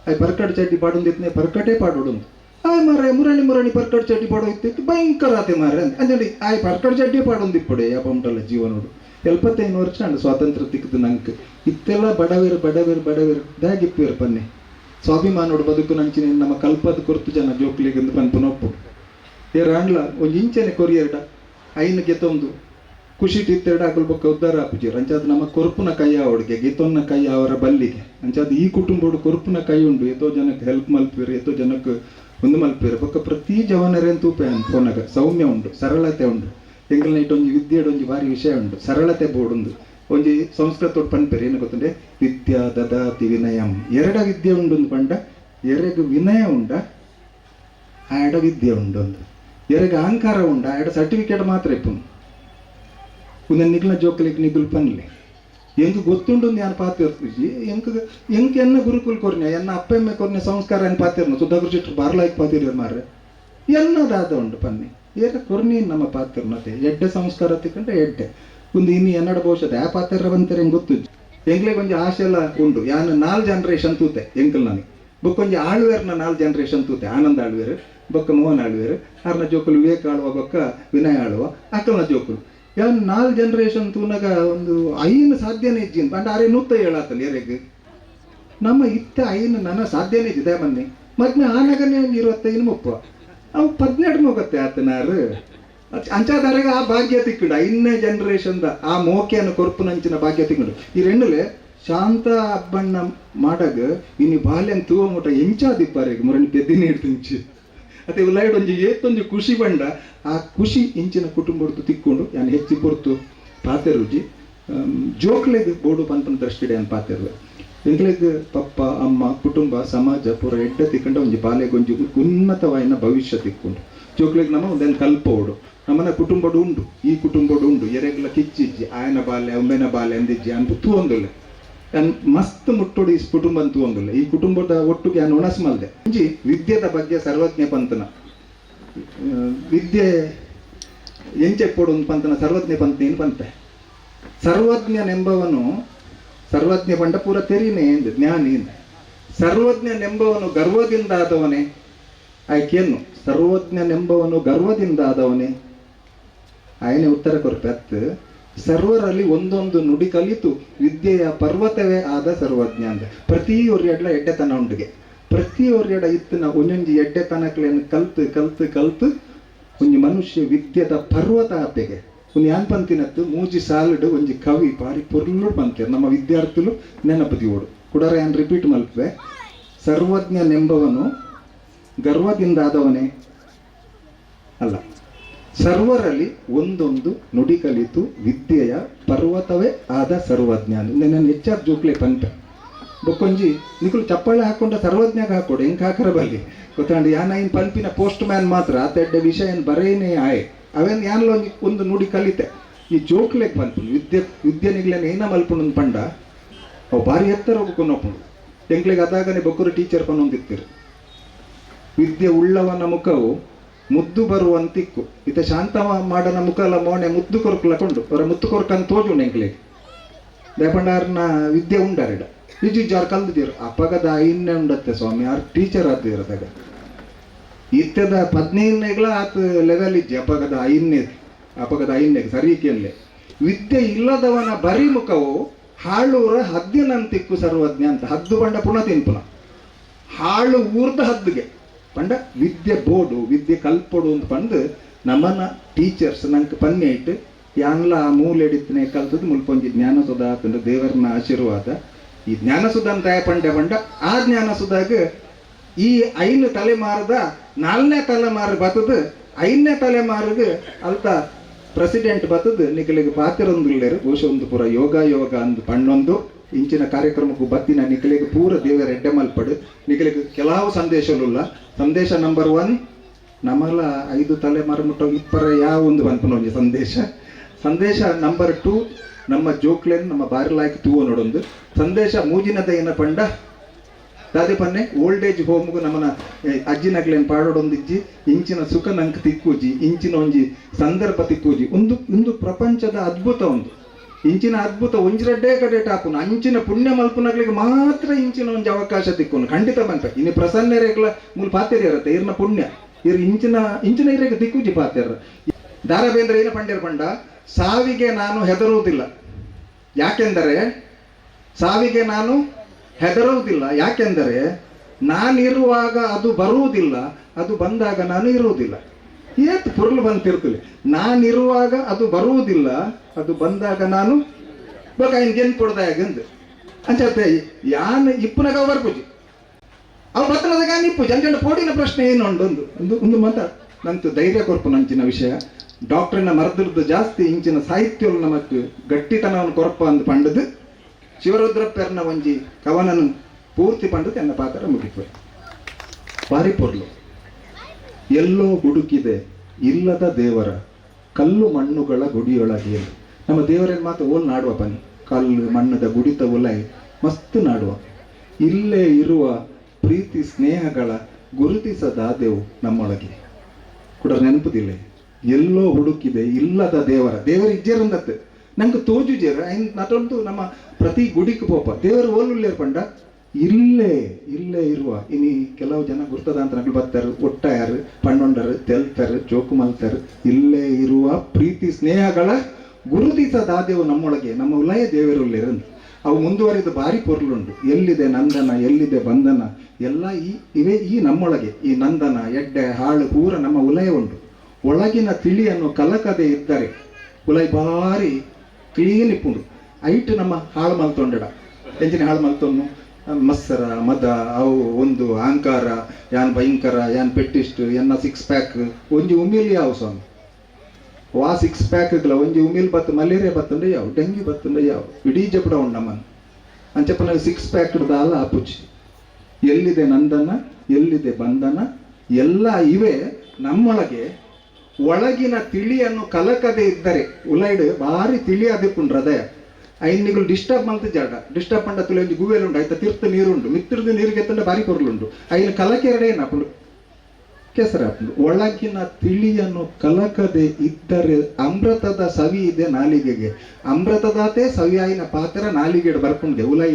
ಅಯ್ ಪರ್ಕಟ್ ಚಡ್ಡಿ ಪಾಡೊಂದಿತ್ನೆ ಪರ್ಕಟೇ ಪಾಡೋಡುಂದು ಆಯ್ ಮಾರ ಮುರಣಿ ಮುರಣಿ ಪರ್ಕಟ್ ಚಡ್ಡಿ ಪಾಡೋ ಇತ್ತು ಭಯಂಕರ ಆತೆ ಮಾರ ಅಂಜಡಿ ಆಯ್ ಪರ್ಕಟ್ ಚಡ್ಡಿ ಪಾಡೊಂದಿಪ್ಪಡೆ ಯಾ ಪಂಟಲ್ಲ ಜೀವನೋಡು. ಎಲ್ಪತ್ತೈದು ವರ್ಷ ಅಂಡ್ ಸ್ವಾತಂತ್ರ್ಯ ತಿಕ್ಕದು ನಂಗೆ. ಇತ್ತೆಲ್ಲ ಬಡವೇರು ಬಡವೇರು ಬಡವೇರು. ದಾಗಿಪ್ಪೇರು ಪನ್ನೆ. ಸ್ವಾಭಿಮಾನೋಡು ಬದುಕು ನಂಚಿನ ನಮ್ಮ ಕಲ್ಪದ ಕೊರ್ತು ಜನ ಜೋಕ್ಲಿಗೆ ಪನ್ಪನೊಪ್ಪು. ಏ ರಾಂಡ್ಲ ಒಂದು ಇಂಚನೆ ಕೊರಿಯರ್ಡ. ಐನು ಗೆತ್ತೊಂದು ಖುಷಿ ತಿತ್ತೇಡ ಅಕುಲು ಬೊಕ್ಕ ಉದ್ದಾರ ಆಪುಜಿ. ಅಂಚಾದ ನಮ್ಮ ಕೊರ್ಪುನ ಕೈ ಅವಡಿಗೆ ಗೀತೊನ್ನ ಕೈ ಅವರ ಬಲ್ಲಿಗೆ. ಅಂಚಾದ ಈ ಕುಟುಂಬೋಡು ಕೊರ್ಪುನ ಕೈ ಉಂಡು. ಎತ್ತೋ ಜನಕ್ಕೆ ಹೆಲ್ಪ್ ಮಲ್ಪಿರು, ಎತ್ತೋ ಜನಕ್ಕೆ ಒಂದು ಮಲ್ಪಿರು. ಬೊಕ್ಕ ಪ್ರತಿ ಜವನರೇನ್ ತೂಪೆ ಫೋನಾಗ. ಸೌಮ್ಯ ಉಂಡು, ಸರಳತೆ ಉಂಡು. ಎಂಕಲ್ನ ನೈಟ್ ಒಂಜಿ ವಿದ್ಯೆಡ್ ಒಂಜಿ ಭಾರಿ ವಿಷಯ ಉಂಡು. ಸರಳತೆ ಬೋಡುಂದು ಒಂಜಿ ಸಂಸ್ಕೃತ ಪನ್ಪೇರು. ಏನು ಗೊತ್ತಂದ್ರೆ ವಿದ್ಯಾ ದದಾತಿ ವಿನಯಂ. ಎರಡ ವಿದ್ಯೆ ಉಂಡು ಪಂಡ. ಎರೆಗ್ ವಿನಯ ಉಂಡ ಆಯಡ ವಿದ್ಯೆ ಉಂಡು ಒಂದು ಎರೆಗ್ ಅಹಂಕಾರ ಉಂಡ. ಎರಡು ಸರ್ಟಿಫಿಕೇಟ್ ಮಾತ್ರ ಇಪ್ಪುನು ಒಂದು ನಿಗ್ಲ ಜೋಕಲಿಗೆ ನಿಗುಲ್ ಪನ್ಲೆ. ಎಂಕ್ ಗೊತ್ತುಂಡು ಯಾನ್ ಪಾತಿರ್ತಿಜಿ ಎಂಕ್ ಎಂಕ್ ಎನ್ನ ಗುರುಕುಲ್ ಕೊರ್ನೆ, ಎನ್ನ ಅಪ್ಪೆಮ್ಮೆ ಕೊರ್ನೆ ಸಂಸ್ಕಾರ ಏನ್ ಪಾತಿರ್ನ ಸುಧಾಕರ್ ಚಿಟ್ರು ಬಾರ್ಲಾಯ್ಕ್ ಪಾತಿರ್ ಮಾರ್ರೆ. ಎನ್ನದಾದ ಉಂಡು ಪನ್ನಿ. ಏರ ಕೊರ್ನಿ ನಮ್ಮ ಪಾತಿರ್ನತೆ ಎಡ್ಡೆ ಸಂಸ್ಕಾರ ತಿಕ್ಕಂಡ್ರೆ ಎಡ್ಡೆ. ಒಂದು ಇನ್ನು ಎನ್ನಡ ಭವಿಷ್ಯದ ಆ ಪಾತಿರ ಬಂತಾರೆ ಗೊತ್ತು ಎಂಗ್ಲೇ ಕೊಂಚ ಆಶೆ ಎಲ್ಲ ಉಂಡು. ಯಾನ್ ನಾಲ್ ಜನರೇಷನ್ ತೂತೆ, ಎಂಕಲ್ ನನಗೆ ಬೊಕ್ಕೊಂಜಿ ಆಳ್ವೇರ್ನ ನಾಲ್ ಜನರೇಷನ್ ತೂತೆ, ಆನಂದ ಆಳ್ವೇರು, ಬೊಕ್ಕ ಮೋಹನ್ ಆಳ್ವೇರು, ಅರ್ನ ಜೋಕುಲು ವಿವೇಕ ಆಳುವ ಬೊಕ್ಕ ವಿನಯ ಆಳುವ ಅಕ್ಕಲ್ನ ಜೋಕುಲು. ಯಾನ್ ನಾಲ್ ಜನರೇಷನ್ ತೂನಗ ಒಂದು ಐನ್ ಸಾಧ್ಯನೇ ಇಜ್ಜಿನ್. ಪಂಡ ಆರೆ ನೂತ್ತ ಹೇಳತ್ತಲ್ಲ ಎರೆಗ್. ನಮ್ಮ ಇತ್ತ ಐನ್ ನನ್ನ ಸಾಧ್ಯನೇ ಇದ್ದಿದೆ ಮೊನ್ನೆ ಮತ್ತೆ ಆನಗನೇ ಒಂದು ಇರುವತ್ತೈದು ಮುಪ್ಪ. ಅವು ಪದ್ನೆರಡು ಹೋಗತ್ತೆ ಆತನಾರು. ಅಂಚಾದಾರಾಗ ಆ ಭಾಗ್ಯ ತಿಕ್ಕಿಡು. ಐದನೇ ಜನರೇಷನ್ದ ಆ ಮೋಕೆಯನ್ನು ಕೊರ್ಪು ನಂಚಿನ ಭಾಗ್ಯ ತಿಕ್ಕಿಡು. ಈ ರೆಂಡುಲೆ ಶಾಂತ ಅಬ್ಬಣ್ಣ ಮಾಡಾಗ, ಇನ್ನು ಬಾಲ್ಯನ್ ತೂವ ಮುಟ ಎಂಚಾದಿಪ್ಪಾರಿಗೆ ಮುರಣಿ ಪೆದ್ದಿನ ಹಿಡ್ತಿಂಚಿ. ಅದೇ ಉಲಾಯ್ಡ್ ಒಂಜಿ ಏತೊಂಜಿ ಖುಷಿ ಬಂಡ ಆ ಖುಷಿ ಇಂಚಿನ ಕುಟುಂಬದ್ದು ತಿಕ್ಕೊಂಡು ಯಾನ್ ಹೆಚ್ಚಿ ಪೊರ್ತು ಪಾತೆರುಜಿ ಜೋಕ್ಲೆಗ್ ಬೋಡು ಪನ್ಪನ ದೃಷ್ಟಿಡೆ ಅನ್ ಪಾತೆರ್ವೆ. ಎಂಕ್ಲೆಗ್ ಪಪ್ಪ, ಅಮ್ಮ, ಕುಟುಂಬ, ಸಮಾಜ ಪೂರ ಎಡ್ಡ ತಿಕ್ಕಂಡ ಒಂಜಿ ಬಾಲೆಗೊಂಜಿ ಉನ್ನತವಾಯಿನ ಭವಿಷ್ಯ ತಿಕ್ಕೊಂಡು ಜೋಕ್ಲೆಗ್ ನಮ್ಮ ಒಂದೇನು ಕಲ್ಪೋಡು. ನಮ್ಮನ ಕುಟುಂಬಡು ಉಂಡು ಈ ಕುಟುಂಬಡು ಉಂಡು ಎರೆಗ್ಲ ಕಿಚ್ಚಿಜ್ಜಿ, ಆಯನ ಬಾಲೆ ಒಮ್ಮೆನ ಬಾಲೆ ಅಂದಿಜ್ಜಿ ಅಂತ ತೂವೊಂದುಲ್ಲೆ ನಾನು ಮಸ್ತ್ ಮುಟ್ಟೋಡಿ ಈ ಕುಟುಂಬ ಅಂತ ತೂವೊಂದುಲ್ಲ ಈ ಕುಟುಂಬದ ಒಟ್ಟಿಗೆ ನಾನು ಒಣಸ್ ಮಲ್ದೆ ಒಂಜಿ ವಿದ್ಯೆದ ಬಗ್ಗೆ ಸರ್ವಜ್ಞ ಪಂತನ ವಿದ್ಯೆ ಎಂಚೆ ಕೊಡು ಪಂತನ ಸರ್ವಜ್ಞ ಪಂತ ಏನು ಪಂತೆ ಸರ್ವಜ್ಞನೆಂಬವನು ಸರ್ವಜ್ಞ ಪಂಡ ಪೂರ ತೆರಿನೇ ಎಂದು, ಜ್ಞಾನಿ ಸರ್ವಜ್ಞನೆಂಬವನು ಸರ್ವಜ್ಞನೆಂಬವನು ಸರ್ವಜ್ಞ ಆಯ್ಕೆಯನ್ನು ಸರ್ವಜ್ಞನೆಂಬವನು ಗರ್ವದಿಂದಾದವನೇ. ಆಯನೆ ಉತ್ತರ ಕೊರ್ಪೆತ್ ಸರ್ವರಲ್ಲಿ ಒಂದೊಂದು ನುಡಿ ಕಲಿತು ವಿದ್ಯೆಯ ಪರ್ವತವೇ ಆದ ಸರ್ವಜ್ಞ ಅಂತ ಪ್ರತಿ ಒರ್ಯಡ್ಲ ಎಡ್ಡೆತನ ಉಂಡಿಗೆ. ಪ್ರತಿ ಒರ್ಯಡ ಇತ್ತಿನ ಒಂದೊಂದು ಎಡ್ಡೆತನಗಳನ್ನು ಕಲ್ತು ಕಲ್ತು ಕಲ್ತು ಒಂಜಿ ಮನುಷ್ಯ ವಿದ್ಯೆದ ಪರ್ವತ ಆಪೆಗೆ ಒಂದು ಯಾನ್ ಪಂತಿನತ್ತು ಮೂಜಿ ಸಾಲಡ್ ಒಂಜಿ ಕವಿ ಬಾರಿ ಪೊರ್ಲು ಪಂತೆ ನಮ್ಮ ವಿದ್ಯಾರ್ಥಿಲು ನೆನಪದಿ ಓಡು ಕುಡರ ಯಾನ್ ರಿಪೀಟ್ ಮಲ್ಪೆ ಸರ್ವಜ್ಞನೆಂಬವನು ಗರ್ವದಿಂದಾದವನೇ ಅಲ್ಲ. ಸರ್ವರಲ್ಲಿ ಒಂದೊಂದು ನುಡಿ ಕಲಿತು ವಿದ್ಯೆಯ ಪರ್ವತವೇ ಆದ ಸರ್ವಜ್ಞ ನನ್ನ ಹೆಚ್ಚಾದ ಜೋಕ್ಲೆ ಪಂತ. ಬೊಕ್ಕೊಂಜಿ ನಿಕುಲು ಚಪ್ಪಾಳೆ ಹಾಕೊಂಡ ಸರ್ವಜ್ಞಾಗ ಹಾಕೊಡು, ಹೆಂಗ್ ಹಾಕರ ಬಲ್ಲಿ ಗೊತ್ತಾಂಡು ಯಾನ ಇನ್ ಪಂಪಿನ ಪೋಸ್ಟ್ ಮ್ಯಾನ್ ಮಾತ್ರ ಆತೆಡ್ಡೆ ವಿಷಯ ಬರೇನೆ ಬರೇನೇ ಆಯೆ. ಅವೇನ್ ಯಾನ್ಲ ಒಂಜಿ ಒಂದು ನುಡಿ ಕಲಿತೆ. ಈ ಜೋಕ್ಲೆಗ್ ಮಲ್ಪುನು ವಿದ್ಯೆ ವಿದ್ಯೆ ನಿಗ್ಲೇನ ಏನ ಮಲ್ಪುಣ ಪಂಡ. ಅವು ಭಾರಿ ಎತ್ತರ ಹೋಗ್ಕೊಂಡು ಎಂಕ್ಲೆಗ್ ಅದಾಗನೆ ಬೊಕ್ಕರು ಟೀಚರ್ ಪನ್ನೊಂದಿತ್ತಿರು ವಿದ್ಯೆ ಉಳ್ಳವನ ಮುಖವು ಮುದ್ದು ಬರುವಂತಿಕ್ಕು ಇತ ಶಾಂತ ಮಾಡನ ಮುಖಲ ಮೋಣೆ ಮುದ್ದು ಕೊರ್ಕುಲಕೊಂಡು ಅವರ ಮುತ್ತು ಕೊರ್ಕನ್ ತೋಜುಣೆ ಎಂಕ್ಲೆಗ್ ದೇಪಂಡಾರ್ನ ವಿದ್ಯೆ ಉಂಡಾರಿಡ. ಇಜು ಜಾರ್ ಕಲ್ದಿದ್ದೀರು ಅಪಗದ ಐನ್ನೆ ಉಂಡತ್ತೆ ಸ್ವಾಮಿ. ಆರ್ ಟೀಚರ್ ಆದಿರದಾಗ ಇತ್ತದ ಪದ್ನೈದನೇಗಳ ಆತ ಲೆವೆಲ್ ಇಜ್ಜಿ. ಅಪಗದ ಐನ್ನೇ ಅಪಗದ ಐನ್ನೇಗೆ ಸರೀಕೆಯಲ್ಲೇ ವಿದ್ಯೆ ಇಲ್ಲದವನ ಬರಿ ಮುಖವು ಹಾಳೂರ ಹದ್ದಿನಂತಿಕ್ಕು ಸರ್ವಜ್ಞ ಅಂತ. ಹದ್ದು ಬಂಡ ಪುನಃ ತಿನ್ಪುನ ಹಾಳು ಊರ್ದ ಹದ್ದುಗೆ. ಪಂಡ ವಿದ್ಯೆ ಬೋಡು, ವಿದ್ಯೆ ಕಲ್ಪೊಡು ಅಂತ ಪಂದು ನಮ್ಮನ್ನ ಟೀಚರ್ಸ್ ನಂಗೆ ಪನ್ನೆ ಇಟ್ಟು, ಯಾನ್ಲ ಆ ಮೂಲೆಡಿತ್ತನೆ ಕಲ್ತದ್ದು ಮುಲ್ಪೊಂಜಿ ಜ್ಞಾನ ಸುಧಾ ಆತಂಡು ದೇವರನ್ನ ಆಶೀರ್ವಾದ. ಈ ಜ್ಞಾನ ಸುಧಾ ಅಂತ ಪಂಡೆ ಪಂಡ? ಆ ಜ್ಞಾನ ಸುಧಾಗ ಈ ಐನು ತಲೆಮಾರದ ನಾಲ್ನೇ ತಲೆಮಾರು ಬತ್ತದು, ಐದನೇ ತಲೆಮಾರಿಗೆ ಅಲ್ತ ಪ್ರೆಸಿಡೆಂಟ್ ಬತ್ತದು, ನಿಖಲಿಗೆ ಪಾತಿರೊಂದುಳ್ಳೇರು ಘೋಷ ಒಂದು ಪೂರ ಯೋಗ ಯೋಗ ಅಂದು ಪಣ್ಣೊಂದು. ಇಂಚಿನ ಕಾರ್ಯಕ್ರಮಕ್ಕೂ ಬತ್ತಿನ ನಿಕ್ಲೆಗ್ ಪೂರ ದೇವರ ಎಡ್ಡೆ ಮಲ್ಪಡು. ನಿಖಲಿಗೆ ಕೆಲವು ಸಂದೇಶಲುಲ್ಲ ಸಂದೇಶ ನಂಬರ್ ಒನ್ ನಮಲ ಐದು ತಲೆ ಮುಟ್ಟ ಇಪ್ಪರ ಯಾವ ಒಂದು ಬಂತು ಸಂದೇಶ. ಸಂದೇಶ ನಂಬರ್ ಟೂ ನಮ್ಮ ಜೋಕ್ಲೆನ್, ನಮ್ಮ ಬಾರಿಲಾಯ್ಕೆ ತೂವ ನೋಡೊಂದು. ಸಂದೇಶ ಮೂಜಿನದ ಏನ ಪಂಡ? ದಾದೆ ಪನ್ನೆ ಓಲ್ಡ್ ಏಜ್ ಹೋಮ್ಗು ನಮ್ಮನ ಅಜ್ಜಿನಗ್ಲೆನ್ ಪಾಡೋಡೊಂದಿಜ್ಜಿ, ಇಂಚಿನ ಸುಖ ನಂಕ್ ತಿಕ್ಕುಜಿ ಇಂಚಿನ ಒಂಜಿ ಸಂದರ್ಭ ತಿಕ್ಕುಜಿ ಒಂದು ಒಂದು ಪ್ರಪಂಚದ ಅದ್ಭುತ ಒಂದು. ಇಂಚಿನ ಅದ್ಭುತ ಒಂಜಿರಡ್ಡೇ ಕಡೆ ಟಾಪುನು ಅಂಚಿನ ಪುಣ್ಯ ಮಲ್ಪುನಗಳಿಗೆ ಮಾತ್ರ ಇಂಚಿನ ಒಂಜಿ ಅವಕಾಶ ತಿಕ್ಕುನು. ಖಂಡಿತ ಬಂತ. ಇನ್ನು ಪ್ರಸನ್ನ ರೇಖಲ ಮೂಲ ಪಾತೆರಿ ಇರತ್ತೆ, ಇರ್ನ ಪುಣ್ಯ. ಇರ್ ಇಂಚಿನ ಇಂಚಿನ ಇರೇಗ ದಿಕ್ಕುಜಿ ಪಾತೆರ ದಾರಬೇಂದ್ರ ಏನ ಪಂಡ್ಯರ್ ಪಂಡ, ಸಾವಿಗೆ ನಾನು ಹೆದರುವುದಿಲ್ಲ. ಯಾಕೆಂದರೆ, ಸಾವಿಗೆ ನಾನು ಹೆದರುವುದಿಲ್ಲ. ಯಾಕೆಂದರೆ, ನಾನಿರುವಾಗ ಅದು ಬರುವುದಿಲ್ಲ, ಅದು ಬಂದಾಗ ನಾನು ಇರುವುದಿಲ್ಲ. ಏತ್ ಪುರುಳು ಬಂತಿರ್ತದೆ. ನಾನಿರುವಾಗ ಅದು ಬರುವುದಿಲ್ಲ ಅದು ಬಂದಾಗ ನಾನು ಬಯಿನ ಗೆನ್ ಕೊಡ್ದಾಗಂದು ಅಂಚೆ ಯಾನ್ ಇಪ್ಪನಾಗ ಬರ್ಪುಜಿ ಅವು ಅವ್ರು ಗಾನಿ ಪೂಜೆ? ಅಂಜಂಡ ಪೋಟಿನ ಪ್ರಶ್ನೆ ಏನು ಒಂದೊಂದು ಒಂದು ಒಂದು ಮತ. ನಂತು ಧೈರ್ಯ ಕೊರ್ಪು ನಂಚಿನ ವಿಷಯ. ಡಾಕ್ಟ್ರಿನ ಮರದಿರ್ದು ಜಾಸ್ತಿ ಇಂಚಿನ ಸಾಹಿತ್ಯ ಮತ್ತು ಗಟ್ಟಿತನವನ್ನು ಕೊರಪ ಅಂದ್ ಪಂಡದು. ಶಿವರುದ್ರಪ್ಪರ್ನ ಒಂಜಿ ಕವನನು ಪೂರ್ತಿ ಪಂಡದು, ಎನ್ನ ಪಾತ್ರ ಮುಗಿಪು ಪಾರಿಪೊರ್ಲು ಎಲ್ಲೋ ಹುಡುಕಿದೆ ಇಲ್ಲದ ದೇವರ ಕಲ್ಲು ಮಣ್ಣುಗಳ ಗುಡಿಯೊಳಗೇನು ನಮ್ಮ ದೇವರಲ್ಲಿ ಮಾತ್ರ ಓಲ್ ನಾಡುವ ಬನ್ನಿ. ಕಲ್ಲು, ಮಣ್ಣದ ಗುಡಿತ ಉಲೈ ಮಸ್ತ್ ನಾಡುವ. ಇಲ್ಲೇ ಇರುವ ಪ್ರೀತಿ ಸ್ನೇಹಗಳ ಗುರುತಿಸದ ದೇವು ನಮ್ಮೊಳಗೆ. ಕೂಡ ನೆನಪುದಿಲ್ಲ, ಎಲ್ಲೋ ಹುಡುಕಿದೆ ಇಲ್ಲದ ದೇವರ. ದೇವರ ಇಜ್ಜೇರಂದತ್ತೆ ನಂಗೆ ತೋಜು ಜೇರ ನಟೊಂದು ನಮ್ಮ ಪ್ರತಿ ಗುಡಿಗೆ ಪೋಪ. ದೇವರು ಓಲುಳ್ಳೇರ್ ಪಂಡ? ಇಲ್ಲೇ ಇಲ್ಲೇ ಇರುವ. ಇನಿ ಕೆಲವು ಜನ ಗುರ್ತದ ಅಂತ ನಗಲು ಬರ್ತಾರೆ ಒಟ್ಟಾಯರು, ಪಣ್ಣೊಂಡರು, ತೆಲ್ತಾರೆ ಜೋಕು ಮಲ್ತಾರೆ ಇಲ್ಲೇ ಇರುವ ಪ್ರೀತಿ ಸ್ನೇಹಗಳ ಗುರುತಿಸದಾದೆವು ನಮ್ಮೊಳಗೆ, ನಮ್ಮ ಉಲಯ ದೇವರುಳ್ಳೇರಂದು ಅವು ಮುಂದುವರಿದ ಭಾರಿ ಪೊರ್ಲುಂಟು. ಎಲ್ಲಿದೆ ನಂದನ, ಎಲ್ಲಿದೆ ಬಂಧನ ಎಲ್ಲ ಈ, ಇವೆ ಈ ನಮ್ಮೊಳಗೆ. ಈ ನಂದನ, ಎಡ್ಡೆ, ಹಾಳು, ಪೂರ ನಮ್ಮ ಉಲಯ ಉಂಟು ಒಳಗಿನ ತಿಳಿಯನ್ನು ಕಲಕದೆ ಇದ್ದರೆ ಉಲಯ ಭಾರಿ ಕ್ಲೀನ್ ಇಪ್ಪುಂಡು ಐಟು ನಮ್ಮ ಹಾಳು ಮಲ್ತೊಂಡಡ ಎಂಚಿನ ಹಾಳು ಮಲ್ತೊನ್ನು ಮತ್ಸರ, ಮದ, ಅವು, ಒಂದು ಅಹಂಕಾರ ಯಾನ್ ಭಯಂಕರ, ಯಾನ್ ಪೆಟ್ಟಿಸ್ಟ್ ಎನ್ನ ಸಿಕ್ಸ್ ಪ್ಯಾಕ್ ಒಂಜಿ ಉಮಿಲಿ ಯಾವ ಸ್ವಾಮಿ ವಾ ಸಿಕ್ಸ್ ಪ್ಯಾಕ್ಗಳ ಒಂಜಿ ಉಮಿಲ್ ಬತ್ತು ಮಲೇರಿಯಾ ಬತ್ತಂಡೆ ಯಾವ? ಡೆಂಗ್ಯೂ ಬತ್ತಂಡೆ ಯಾವ? ಇಡೀ ಜಪಡ ಉಂಡು ನಮ್ಮನ್. ಅಂಚಪ್ಪನ ಸಿಕ್ಸ್ ಪ್ಯಾಕ್ ದಾಲ ಆಪುಚ್ಚಿ ಎಲ್ಲಿದೆ ನಂದನ? ಎಲ್ಲಿದೆ ಬಂಧನ ಎಲ್ಲ ಇವೆ. ನಮ್ಮೊಳಗೆ ಒಳಗಿನ ತಿಳಿಯನ್ನು ಕಲಕದೆ ಇದ್ದರೆ, ಉಲೈಡ್ ಭಾರಿ ತಿಳಿ ಅದಿಪ್ಪುಂಡು ಹೃದಯ. ಐನಿಗಳು ಡಿಸ್ಟರ್ಬ್ ಅಂತ ಜಾಗ. ಡಿಸ್ಟರ್ಬ್ ಪಂಡ ತುಳಿ ಒಂದು ಗೂವೆಲ್ ಉಂಡು, ಆಯ್ತಾ ತೀರ್ಥ ನೀರುಂಡು. ಮಿತ್ರದ ನೀರಿಗೆ ಎತ್ತಂಡ ಭಾರಿ ಪೊರ್ಲುಂಡು ಐನ ಕಲಕೆರಡೆ ಏನಾಪುಂಡು ಕೆಸರ ಒಳಗಿನ ತಿಳಿಯನ್ನು ಕಲಕದೆ ಇದ್ದರೆ ಅಮೃತದ ಸವಿ ಇದೆ ನಾಲಿಗೆಗೆ. ಅಮೃತದಾತೆ ಸವಿಯಾಯಿನ ಪಾತ್ರ ನಾಲಿಗೆಡ್ ಬರ್ಪುಂಡೆ ಉಲೈ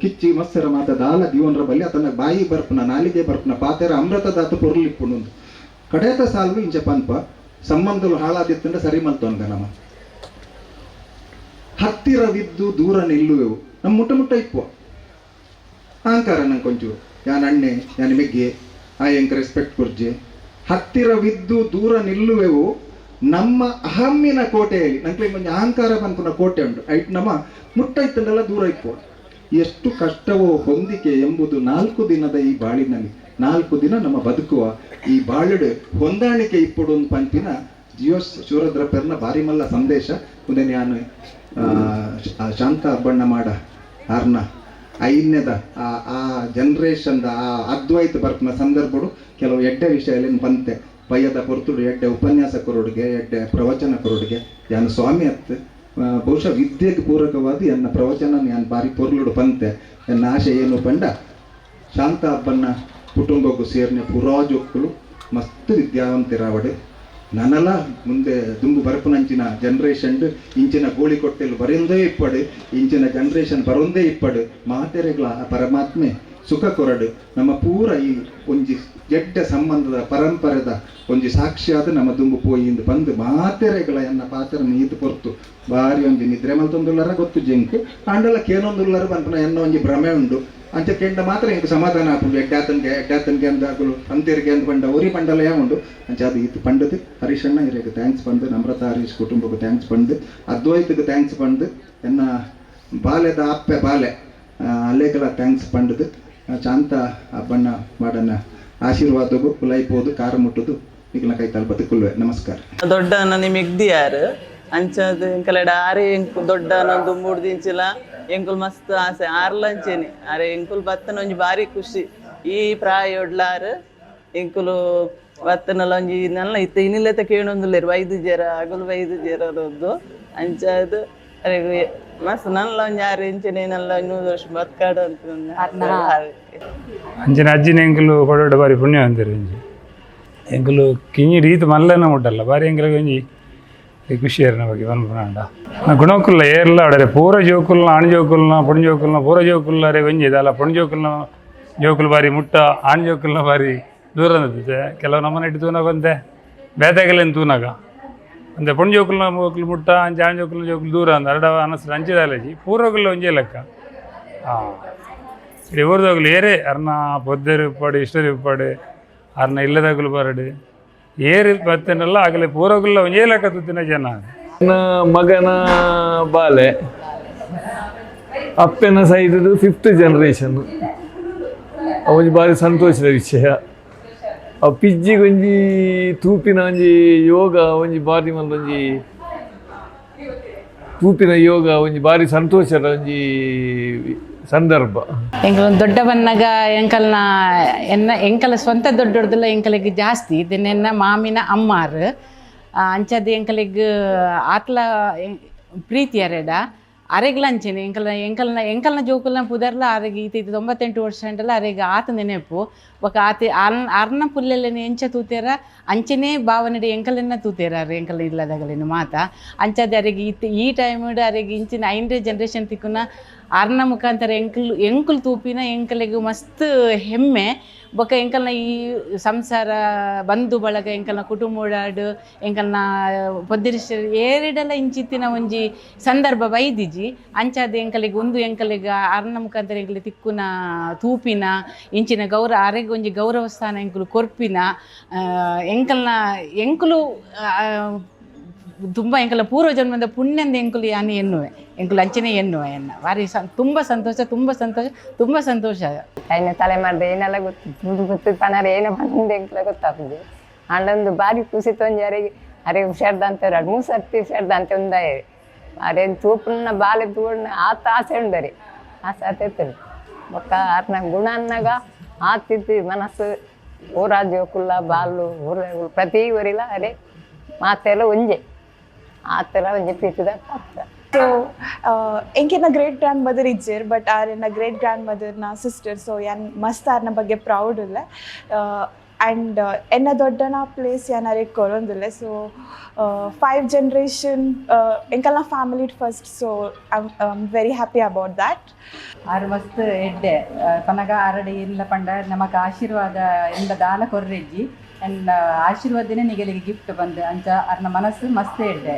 ಕಿಚ್ಚಿ, ಮತ್ಸರ, ಮಾತ, ದಾಲ ದೀವನ್ರ ಬಲ್ಲಿ ಆತನ ಬಾಯಿ ಬರ್ಪುನ, ನಾಲಿಗೆ ಬರ್ಪುನ ಪಾತ್ರ ಅಮೃತದಾತ ಪೊರ್ಲಿಪ್ಪುಂಡು ಕಡೆತ ಸಾಲ್ವು ಇಂಚ ಪನ್ಪ, ಸಂಬಂಧಲು ಹಾಳಾದಿತ್ತಂದ್ರೆ ಸರಿ ಮಲ್ತೊನ್ಗ ನಮ್ಮ. ಹತ್ತಿರವಿದ್ದು ದೂರ ನಿಲ್ಲುವೆವು. ನಮ್ಮ ಮುಟ್ಟ ಮುಟ್ಟ ಇಪ್ಪ ಅಹಂಕಾರ ನಂಗೆ ಕೊಂಚೂರು ಯಾನ್ ಅಣ್ಣೆ, ಯಾನ್ ಮೆಗ್ಗೆ ಎಂಕ ರೆಸ್ಪೆಕ್ಟ್ ಕೊರ್ಜೆ ಹತ್ತಿರವಿದ್ದು ದೂರ ನಿಲ್ಲುವೆವು ನಮ್ಮ ಅಹಮ್ಮಿನ ಕೋಟೆಯಲ್ಲಿ. ನಂಗೆ ಕೊಂಚ ಅಹಂಕಾರ ಬಂದ್ಕೊಂಡ ಕೋಟೆ ಉಂಟು. ಐಟ್ ನಮ್ಮ ಮುಟ್ಟ ಇತ್ತಲ್ಲ ದೂರ ಇಪ್ಪು ಎಷ್ಟು ಕಷ್ಟವೋ ಹೊಂದಿಕೆ ಎಂಬುದು ನಾಲ್ಕು ದಿನದ ಈ ಬಾಳಿನಲ್ಲಿ. ನಾಲ್ಕು ದಿನ ನಮ್ಮ ಬದುಕುವ ಈ ಬಾಳಡೆ ಹೊಂದಾಣಿಕೆ ಇಪ್ಪಡು ಒಂದು ಪಂಪಿನ ಜಿಯೋ ಶಿವರುದ್ರಪ್ಪರ್ನ ಬಾರಿ ಮಲ್ಲ ಸಂದೇಶ. ಮುಂದೆ ನಾನು ಶಾಂತ ಹಬ್ಬಣ್ಣ ಮಾಡ ಆರ್ನ ಐನ್ಯದ ಆ ಆ ಜನ್ರೇಷನ್ದ ಆ ಅದ್ವೈತ ಬರ್ಪನ ಸಂದರ್ಭಡು ಕೆಲವು ಎಡ್ಡೆ ವಿಷಯದಲ್ಲಿ ಬಂತೆ. ಪಯ್ಯದ ಪೊರ್ತುಡು ಎಡ್ಡೆ ಉಪನ್ಯಾಸಕರೊಡಿಗೆ ಎಡ್ಡೆ ಪ್ರವಚನಕರೊಡಿಗೆ ಯಾನು ಸ್ವಾಮಿ ಅತ್ ಆ, ಬಹುಶಃ ವಿದ್ಯೆಗೆ ಪೂರಕವಾದ ಯನ್ನ ಪ್ರವಚನ ಯಾನ್ ಬಾರಿ ಪೊರ್ಲುಡು ಬಂತೆ. ಯನ್ನ ಆಶೆ ಏನು ಪಂಡ? ಶಾಂತ ಅಬ್ಬನ್ನ ಕುಟುಂಬಕ್ಕೂ ಸೇರ್ನೆ ಪುರಾಜೊಕ್ಕಲು ಮಸ್ತ್ ವಿದ್ಯಾವಂತರಾವಡೆ. ನನಲ ಮುಂದೆ ದುಂಬು ಬರಪುನಂಚಿನ ಜನ್ರೇಷನ್ ಇಂಚಿನ ಗೋಳಿ ಕೊಟ್ಟೆಲು ಬರೆಯೊಂದೇ ಇಪ್ಪಡು, ಇಂಚಿನ ಜನ್ರೇಷನ್ ಬರೊಂದೇ ಇಪ್ಪಡು, ಮಾತೆರೆಗಳ ಪರಮಾತ್ಮೆ ಸುಖ ಕೊರಡು. ನಮ್ಮ ಪೂರ ಈ ಒಂಜಿ ಜಡ್ಡ ಸಂಬಂಧದ ಪರಂಪರೆದ ಒಂಜಿ ಸಾಕ್ಷಿಯಾದ ನಮ್ಮ ದುಂಬು ಪೋಯಿಂದ ಬಂದು ಮಾತೆರೆಗಳ ಎನ್ನ ಪಾತ್ರ ನೀತು ಪೊರ್ತು ಬಾರಿ ಒಂಜಿ ನಿದ್ರೆ ಮಲ್ತೊಂದುಲ್ಲರ ಗೊತ್ತು ಜಿಂಕು ಆಂಡಲ ಕೇನೊಂದುಲ್ಲರ ಬಂಪನ ಎನ್ನ ಒಂಜಿ ಭ್ರಮೆ ಉಂಡು. ಅಂಚ ಕೆಂಡ ಮಾತ್ರ ಇಂಕ ಸಮಾಧಾನ ಆಪುಂಡು ಎಡ್ಡಾತನ್ಗೆ ಎಡ್ಡಾತನ್ಗೆ ಅಂದಾಗಲು ಅಂತಿರ್ಗೆ ಅಂದ್ ಪಂಡ ಒರಿ ಪಂಡಲ ಯಾ ಉಂಡು ಅಂಚ ಇತ್ತ್ ಪಂಡದು. ಹರೀಶಣ್ಣ ಇರೇಗ ಥ್ಯಾಂಕ್ಸ್ ಪಂದು ನಮ್ರತ ಹರೀಶ್ ಕುಟುಂಬಕ್ಕೆ ಥ್ಯಾಂಕ್ಸ್ ಪಂದು ಅದ್ವೈತಕ್ಕೆ ಥ್ಯಾಂಕ್ಸ್ ಪಂದು ಎನ್ನ ಬಾಲ್ಯದ ಅಪ್ಪೆ ಬಾಲೆ ಆ, ಅಲ್ಲೇಗೆಲ್ಲ ಥ್ಯಾಂಕ್ಸ್ ಪಂಡದು. ಚಾಂತ ಶಾಂತ ಹಬ್ಬಣ್ಣ ಮಾಡನ್ನ ಆಶೀರ್ವಾದಗೂ ಕುಲೈಪೋದು ಕಾರ ಮುಟ್ಟುದು. ಈಗಿನ ಕೈ ತಲುಪದು ಕುಲ್ವೆ ನಮಸ್ಕಾರ. ದೊಡ್ಡನ ನಿಮಗೆ ದಿಯಾರು ಅಂಚದ ಎಂಕಲಡ ಆರೆ ಎಂಕು ದೊಡ್ಡನೊಂದು ಮೂರು ದಿಂಚಿಲ ಎಂಕುಲ್ ಮಸ್ತ್ ಆಸೆ ಆರ್ಲಂಚೇನಿ. ಅರೆ ಎಂಕುಲ್ ಬತ್ತನ ಒಂಜಿ ಬಾರಿ ಖುಷಿ. ಈ ಪ್ರಾಯ ಒಡ್ಲಾರು ಎಂಕುಲು ಬತ್ತನಲ ಒಂಜಿ ನೆಲ್ಲ ಇತ್ತ. ಇನ್ನಿಲ್ಲತ ಕೇಳೊಂದುಲ್ಲೇರು ವೈದು ಜರ ಅಗಲು ವೈದು ಜರದೊಂದು ಅಂಚಾದು ಅರೆ ಮಸ್ತ್ ನಲ್ಲ ಒಂಜಿ ಆರು ಇಂಚಿನ ನಲ್ಲ ನೂರು ವರ್ಷ ಬತ್ಕಾಡು ಅಂತ ಅಂಚಿನ ಅಜ್ಜಿನ ಎಂಕುಲು ಕೊಡೋಡ ಬಾರಿ ಪುಣ್ಯ ಅಂತಾರೆ ಒಂಜಿ ಎಂಕುಲು ಕಿಂಜಿ ರೀತಿ ಮಲ್ಲನ ಉಂಟಲ್ಲ ಬಾರಿ ಎಂಕಲಿಗೆ ಒಂಜಿ ಪೂರ ಜೋಕುಲ್ನ, ಆಣ್ ಜೋಕುಲ್ನ, ಪುಣ್ ಜೋಕುಲ್ನ, ಪೂರ ಜೋಕುಲ್ಲ ರೇ ಒಂಜಿ ಇದಲ್ಲ ಪುಣ್ ಜೋಕುಲ್ನ, ಜೋಕುಲು ಬಾರಿ ಮುಟ್ಟ, ಆಣ್ ಜೋಕುಲ್ನ ಬಾರಿ ದೂರ ಅಂದಿದ್ದೆ ಕೆಲವು ನಮ್ಮನೆ ಇಟ್ಟು ತೂನಾಗ ಒಂದೆ ಬೇತಾಗಲೇನು ತೂನಾಗ. ಅಂದೆ ಪುಣ್ ಜೋಕುಲ್ನ ಜೋಕುಲು ಮುಟ್ಟ ಅಂಚೆ ಆಣ್ ಜೋಕುಲ್ನ ಜೋಕುಲು ದೂರ ಅಂದ. ಅರಡ ಅನಸ್ರು ಅಂಚಿದಾಲಜಿ ಪೂರ್ವಗುಲ್ಲ ಒಂಜೇ ಲೆಕ್ಕ. ಹಾಂ ಇಡೀ ಊರ್ದಾಗಲು ಏರೇ. ಅರ್ನ ಪೊದ್ದೆರು ಇಪ್ಪಾಡು ಇಷ್ಟರು ಇಪ್ಪಾಡು ಅರ್ನ ಇಲ್ಲದಾಗಲು ಬರಡು. ಏರಿ ಬರ್ತೇನಲ್ಲ, ಆಗಲೇ ಪೂರಗುಲ್ಲ ಏಲಕತ್ತಿನ ಜನ. ಮಗನ ಬಾಲೆ, ಅಪ್ಪನ ಸೈಡ್ ಫಿಫ್ತ್ ಜನರೇಷನ್ ಅವನಿಗೆ ಭಾರಿ ಸಂತೋಷದ ವಿಷಯ. ಆ ಪಿಜ್ಜಿಗೊಂಜಿ ತೂಪಿನ ಒಂಜಿ ಯೋಗ ಒಂಜಿ ಬಾರಿ ಒಂದೊಂಜಿ ತೂಪಿನ ಯೋಗ ಒಂಜಿ ಭಾರಿ ಸಂತೋಷದ ಒಂಜಿ ಸಂದರ್ಭ. ಎಂಕಲ್ ದೊಡ್ಡ ಬನ್ನಗ ಎಂಕಲ್ನ ಎನ್ನ ಎಂಕಲ ಸ್ವಂತ ದೊಡ್ಡೊಡ್ದಲ್ಲ ಎಂಕಲಿಗೆ ಜಾಸ್ತಿ. ಇದನ್ನೆನ್ನ ಮಾಮಿನ ಅಮ್ಮಾರ್. ಅಂಚದ ಎಂಕಲಿಗೆ ಆತ್ಲ ಪ್ರೀತಿ ಅರೆಡ ಅರೆಗ್ಲಂಚಿನ ಎಂಕಲ್ನ ಎಂಕಲ್ನ ಎಂಕಲ್ನ ಜೋಕುಲ್ನ ಪುದರ್ಲ ಅರೆಗೆ ಈತ ಇದು ತೊಂಬತ್ತೆಂಟು ವರ್ಷ ಅಂಟಲ್ಲ ಅರೆಗೆ ಆತ ನೆನೆಪು. ಒಕ ಆತ ಅರ್ನ ಅರ್ನ ಪುಲ್ಲೆಲ್ಲೆನೆ ಎಂಚ ತೂತೇರ, ಅಂಚನೆ ಭಾವನೆಡೆ ಎಂಕಲನ್ನ ತೂತೇರ ಅರೆ ಎಂಕಲ್ ಇಲ್ಲದಾಗಲೇನು ಮಾತ. ಅಂಚದ ಅರೆಗೆ ಈತ, ಈ ಟೈಮ್ ಅರೆಗೆ ಇಂಚಿನ ಐನರೇ ಜನ್ರೇಷನ್ ತಿಕ್ಕುನ ಅರ್ನ ಮುಖಾಂತರ ಎಂಕಲ್, ಎಂಕುಲು ತೂಪಿನ ಎಂಕಲಿಗೆ ಮಸ್ತ್ ಹೆಮ್ಮೆ. ಬೊಕ ಎಂಕಲ್ನ ಈ ಸಂಸಾರ, ಬಂಧು ಬಳಗ, ಎಂಕಲ್ನ ಕುಟುಂಬ ಎಂಕಲ್ನ ಪೊದ್ದಿರಿಶ ಏರಿಡಲ್ಲ ಇಂಚಿತ್ತಿನ ಒಂಜಿ ಸಂದರ್ಭ ಬೈದಿಜಿ ಅಂಚಾದ ಎಂಕಲಿಗೆ ಒಂದು ಎಂಕಲಿಗೆ ಅರ್ಣ ಮುಖಾಂತರ ಎಂಕಲಿ ತಿಕ್ಕುನ ತೂಪಿನ, ಇಂಚಿನ ಗೌರವ ಅರೆಗೆ ಒಂಜಿ ಗೌರವ ಸ್ಥಾನ ಕೊರ್ಪಿನ ಎಂಕಲ್ನ, ಎಂಕುಲು ತುಂಬ ಎಂಕಲ ಪೂರ್ವ ಜನ್ಮದ ಪುಣ್ಯಂದ ಎಂಕುಲು ಯಾನಿ ಎನ್ನುವೆ, ಎಂಕುಲು ಅಂಚನೆ ಎನ್ನುವೆ ಎನ್ನ ಭಾರಿ ಸಂ, ತುಂಬ ಸಂತೋಷ ತುಂಬ ಸಂತೋಷ ತುಂಬ ಸಂತೋಷ. ಐನ ತಲೆಮಾರ್ದ ಏನೆಲ್ಲ ಗೊತ್ತು ಗೊತ್ತು ಪನರ ಏನೋ ಬಂದ ಎಂಕುಲ ಗೊತ್ತಾಗ್ತದೆ ಅಂಡೊಂದು ಬಾರಿ ಖುಷಿ ತೊಂಜಿ ಅರೆಗೆ ಅರೆ ಹುಷಾರ್ದಂತೆ ಎರಡು ಮೂರು ಸರ್ತಿ ಹುಷಾರ್ದಂತೆ ಒಂದಾಯ. ಅರೆ ತೂಪನ್ನ ಬಾಲೆ ತೂಣ ಆತ ಆಸೆ ಉಂಡರಿ. ಆಸೆ ಆತೈತದೆ ಬೊಕ್ಕ ಅರ್ನ ಗುಣ ಅನ್ನಗ ಆತಿತ್ತು ಮನಸ್ಸು ಊರಾಜ್ ಜೋಕುಲ್ಲ ಬಾಲು ಊರ ಪ್ರತಿ ಊರಿಲ್ಲ, ಅರೆ ಮಾತೆಲ್ಲ ಒಂಜೆ. ಒಂಜೆ ಪ್ರೀತಿದ ಪಾತ್ರ. ಸೊ ಎಂಕಿನ ಗ್ರೇಟ್ ಗ್ರ್ಯಾಂಡ್ ಮದರ್ ಇಜ್ಜೇರ್ ಬಟ್ ಆರ್ನ ಗ್ರೇಟ್ ಗ್ರ್ಯಾಂಡ್ ಮದರ್ನ ಸಿಸ್ಟರ್ ಸೊ ಯಾನ್ ಮಸ್ತ್ ಆರ್ನ ಬಗ್ಗೆ ಪ್ರೌಡ್ ಇಲ್ಲ. ಆ್ಯಂಡ್ ಎನ್ನ ದೊಡ್ಡನ ಪ್ಲೇಸ್ ಯಾನ್ ಅರೆ ಕೊರೊಂದಿಲ್ಲ so five generation ಎಂಕಲ್ನ family first so I very happy about that R ಮಸ್ತ್ ಎಡ್ಡೆ ಪನಗ ಆರಡೆ ಇಲ್ಲ ಪಂಡ ನಮಕ್ ಆಶೀರ್ವಾದ ಎಂದ ದಾನ ಕೊರ್ರೆಜ್ಜಿ ಅಂಡ್ ಆಶೀರ್ವಾದನೆ ನಿಗಲಿಗೆ ಗಿಫ್ಟ್ ಬಂದು ಅಂಚ ಅರ್ನ ಮನಸ್ಸು ಮಸ್ತ್ ಎಡ್ಡೆ.